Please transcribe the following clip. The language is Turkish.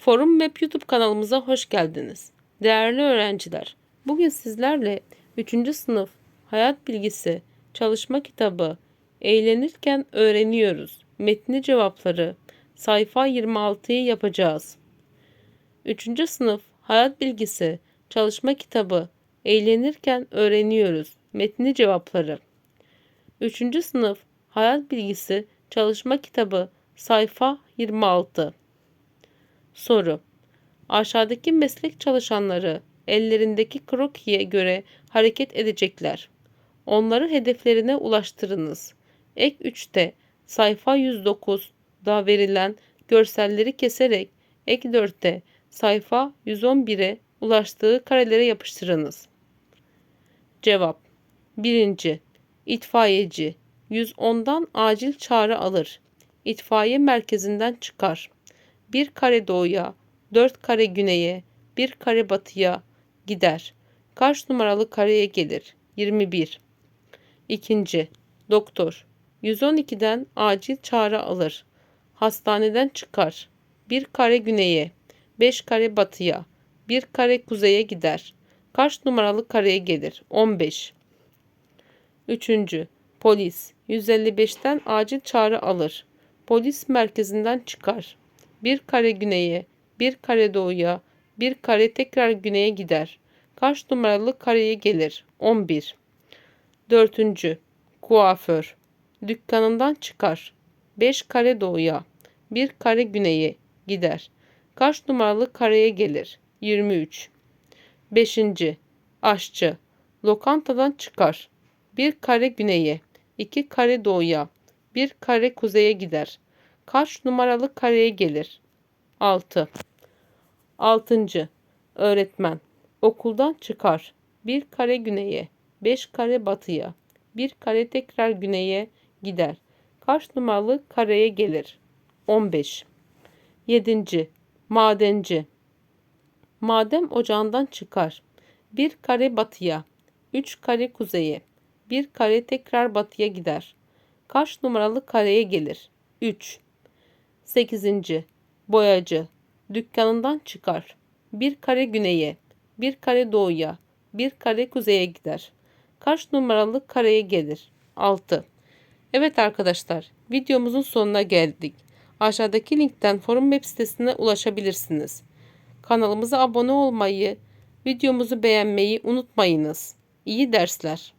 Forum Map YouTube kanalımıza hoş geldiniz. Değerli öğrenciler, bugün sizlerle 3. sınıf hayat bilgisi çalışma kitabı Eğlenirken öğreniyoruz. Metni cevapları sayfa 26'yı yapacağız. 3. sınıf hayat bilgisi çalışma kitabı Eğlenirken öğreniyoruz. Metni cevapları 3. sınıf hayat bilgisi çalışma kitabı sayfa 26 Soru. Aşağıdaki meslek çalışanları ellerindeki krokiye göre hareket edecekler. Onları hedeflerine ulaştırınız. Ek 3'te sayfa 109'da verilen görselleri keserek ek 4'te sayfa 111'e ulaştığı karelere yapıştırınız. Cevap 1. İtfaiyeci 110'dan acil çağrı alır. İtfaiye merkezinden çıkar. 1 kare doğuya, 4 kare güneye, 1 kare batıya gider. Kaç numaralı kareye gelir? 21. İkinci, doktor. 112'den acil çağrı alır. Hastaneden çıkar. 1 kare güneye, 5 kare batıya, 1 kare kuzeye gider. Kaç numaralı kareye gelir? 15. Üçüncü, polis. 155'ten acil çağrı alır. Polis merkezinden çıkar. Bir kare güneye, bir kare doğuya, bir kare tekrar güneye gider. Kaç numaralı kareye gelir? 11. Dördüncü. Kuaför. Dükkanından çıkar. 5 kare doğuya, bir kare güneye gider. Kaç numaralı kareye gelir? 23. 5. Aşçı. Lokantadan çıkar. Bir kare güneye, iki kare doğuya, bir kare kuzeye gider. Kaç numaralı kareye gelir? 6. 6. Öğretmen. Okuldan çıkar. Bir kare güneye, beş kare batıya, bir kare tekrar güneye gider. Kaç numaralı kareye gelir? 15. 7. Madenci. Madem ocağından çıkar. Bir kare batıya, üç kare kuzeye, bir kare tekrar batıya gider. Kaç numaralı kareye gelir? 3. 8. Boyacı. Dükkanından çıkar. Bir kare güneye, bir kare doğuya, bir kare kuzeye gider. Kaç numaralı kareye gelir? 6. Evet arkadaşlar, videomuzun sonuna geldik. Aşağıdaki linkten forum web sitesine ulaşabilirsiniz. Kanalımıza abone olmayı, videomuzu beğenmeyi unutmayınız. İyi dersler.